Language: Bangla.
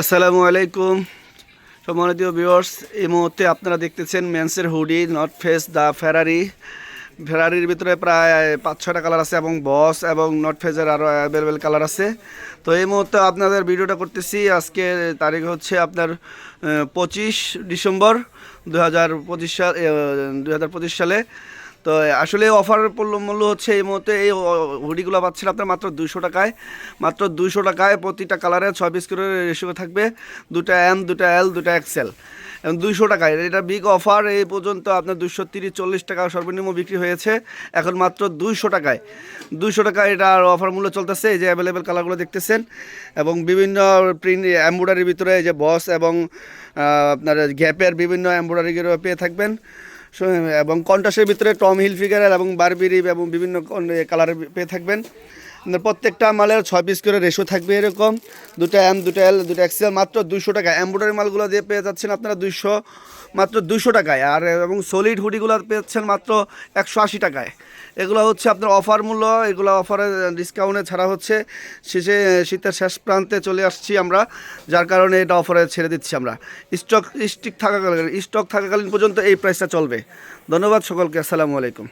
আসসালামু আলাইকুম। সম্মানিত ভিউয়ার্স এই মুহূর্তে আপনারা দেখতেছেন মেন্সের hoodie North Face the Ferrari ফেরারির ভিতরে প্রায় পাঁচ ছটা কালার আছে এবং বস এবং নট ফেজের আরও অ্যাভেলেবেল কালার আছে। তো এই মুহূর্তে আপনাদের ভিডিওটা করতেছি, আজকে তারিখ হচ্ছে আপনার পঁচিশ ডিসেম্বর দু হাজার পঁচিশ সাল দু হাজার পঁচিশ সালে। তো আসলে অফার মূল্য হচ্ছে এই মুহূর্তে এই হুডিগুলো পাচ্ছেন আপনার মাত্র দুইশো টাকায়। মাত্র দুইশো টাকায় প্রতিটা কালারে ছয় পিস করে রেশিও থাকবে। দুটা এম দুটা এল দুটা এক্সেল এবং দুইশো টাকায়। এটা বিগ অফার এই পর্যন্ত আপনার দুশো তিরিশ, চল্লিশ টাকা সর্বনিম্ন বিক্রি হয়েছে। এখন মাত্র দুইশো টাকায়। দুইশো টাকায় এটা অফার মূল্য চলতেছে, এই যে অ্যাভেলেবেল কালারগুলো দেখতেছেন। এবং বিভিন্ন প্রিন্ট এম্ব্রয়ডারির ভিতরে এই যে বস এবং আপনার গ্যাপের বিভিন্ন এম্ব্রয়ডারিগুলো পেয়ে থাকবেন। এবং কন্টাসের ভিতরে টম হিল ফিগার এবং বারবিরি এবং বিভিন্ন কালারের পেয়ে থাকবেন। আপনার প্রত্যেকটা মালের ছয় পিস করে রেশো থাকবে এরকম। দুটো এম দুটো এল দুটো এক্সেল মাত্র দুশো টাকা। এম্ব্রয়ডারি মালগুলো দিয়ে পেয়ে যাচ্ছেন আপনারা দুইশো, মাত্র দুশো টাকায়। আর, এবং সলিড হুডিগুলো পেয়েছেন মাত্র একশো আশি টাকায়। এগুলো হচ্ছে আপনার অফার মূল্য। এগুলো অফারে ডিসকাউন্টে ছাড়া হচ্ছে। শেষে শীতের শেষ প্রান্তে চলে আসছি আমরা। যার কারণে এটা অফারে ছেড়ে দিচ্ছি আমরা। স্টক স্টিক থাকাকালীন স্টক থাকাকালীন পর্যন্ত এই প্রাইসটা চলবে। ধন্যবাদ সকলকে। আসসালামু আলাইকুম।